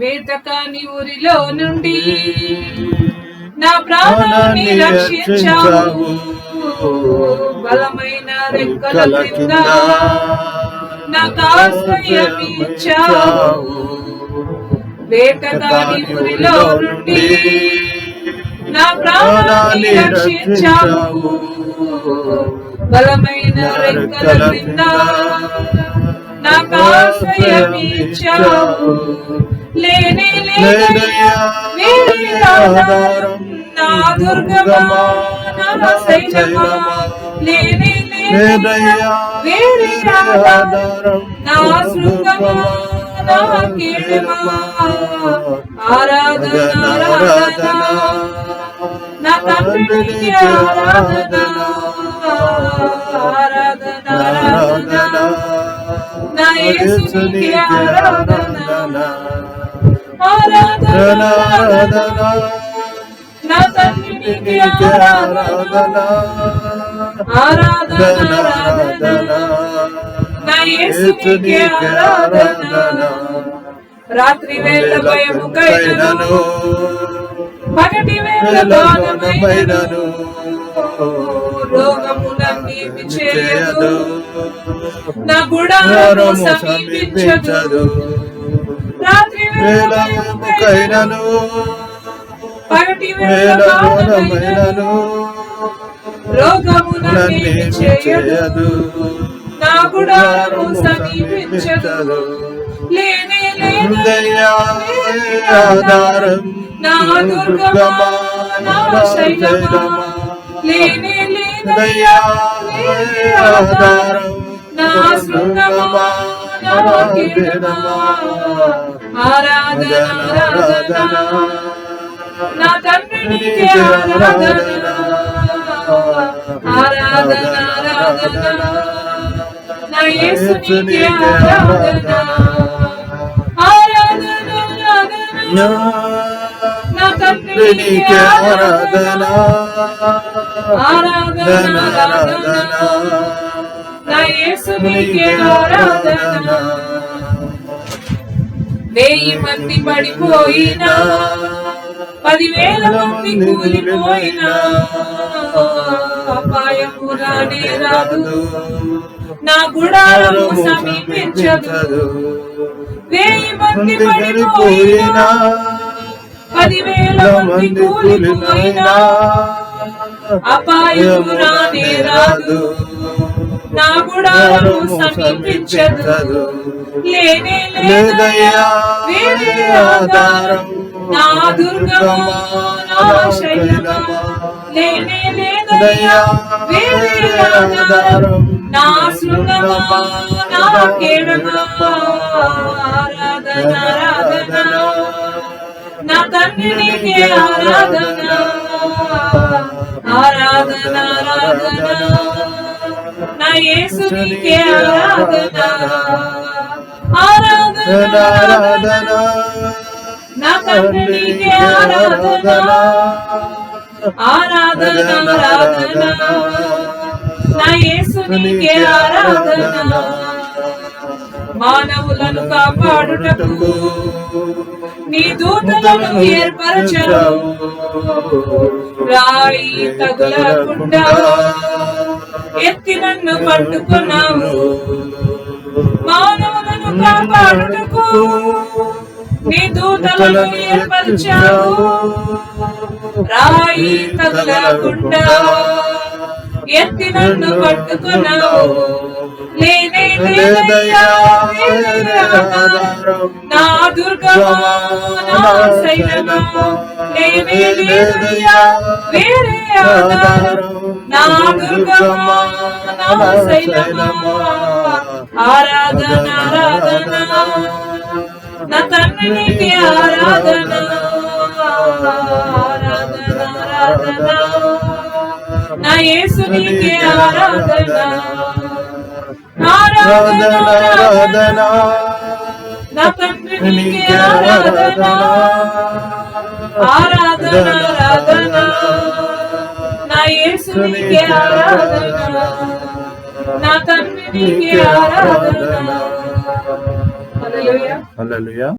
వేటకాని ఊరిలో నుండి నా ప్రాణాన్ని రక్షించావు. బలమైన రెక్కల కింద నాకు ఆశ్రయం ఇచ్చావు వేటకాని ఊరిలో నుండి నా ప్రాణాన్ని రక్షించావు. బలమైన రెక్కల కింద నాకు ఆశ్రయం ఇచ్చావు లేనే లేదయ్యా వేరే ఆధారం నా దుర్గమా నా శైలమా లేనే లేదయ్యా వేరే ఆధారం నా శృంగమా నా కీడమా ఆరాధన ఆరాధన నా తండ్రికి ఆరాధన. ఆరాధన ఆరాధన నా యేసునికి ఆరాధన ఆరాధన ఆరాధన నా తండ్రికి ఆరాధన ఆరాధన ఆరాధన నా యేసునికి ఆరాధన రాత్రి వేళ భయము కైనను పగటి వేళ గానమైనను రోగములన్నీ విచేయదు నా గుడారము సమీపించదు. రాత్రి వేళ భయము కైనను పగటి వేళ గానమైనను రోగములన్నీ విచేయదు నా గుడారము సమీపించదు. లేనే లేదయ్యా ఆధారం నా దుర్గమా నా శైలమా లేనే లేదయ్యా వేరే ఆధారం నా శృంగమా నా కీడమా ఆరాధన ఆరాధన నా తండ్రికి ఆరాధన ఆరాధన ఆరాధన నా యేసునికి ఆరాధన ఆరాధన తండ్రికి ఆరాధన. ఆరాధన ఆరాధన. వెయ్యి మంది పడిపోయినా పదివేల మంది కూలిపోయినా. అపాయము రానే రాదు. నా గుడారము సమీపించదు. వెయ్యి మంది పడిపోయినా పదివేల మంది కూలిపోయినా అపాయము రానే రాదు. నా గుడారము సమీపించదు. లేనే లేదయ్యా వేరే ఆధారం. నా దుర్గమా నా శైలమా లేనే లేదయ్యా వేరే ఆధారం నా శృంగమా నా కేడమా ఆరాధన ఆరాధన నా తండ్రికి ఆరాధన ఆరాధన ఆరాధన నా యేసునికి ఆరాధన. ఆరాధన ఆరాధన. నా తండ్రికి ఆరాధన ఆరాధన ఆరాధన. నా యేసునికి ఆరాధన. మానవులను కాపాడుటకు నీ దూతలను ఏర్పరచరు రాయి తగులకుండా ఎత్తి నన్ను పట్టుకున్నావు. మానవులను కాపాడుటకు నీ దూతలను ఏర్పరిచావు. రాయి తగులకుండా ఎత్తి నన్ను పట్టుకున్నావు. లేనే లేదయ్యా వేరే ఆధారం. నా దుర్గమా నా శైలమా లేనే లేదయ్యా వేరే ఆధారం. నా దుర్గమా నా శైలమా ఆరాధన ఆరాధన. నా తండ్రికి ఆరాధన ఆరాధన ఆరాధన నా యేసునికి ఆరాధన ఆరాధన ఆరాధన నా తండ్రికి ఆరాధన ఆరాధన ఆరాధన నా యేసునికి ఆరాధన నా తండ్రికి ఆరాధన హల్లెలూయా Hallelujah.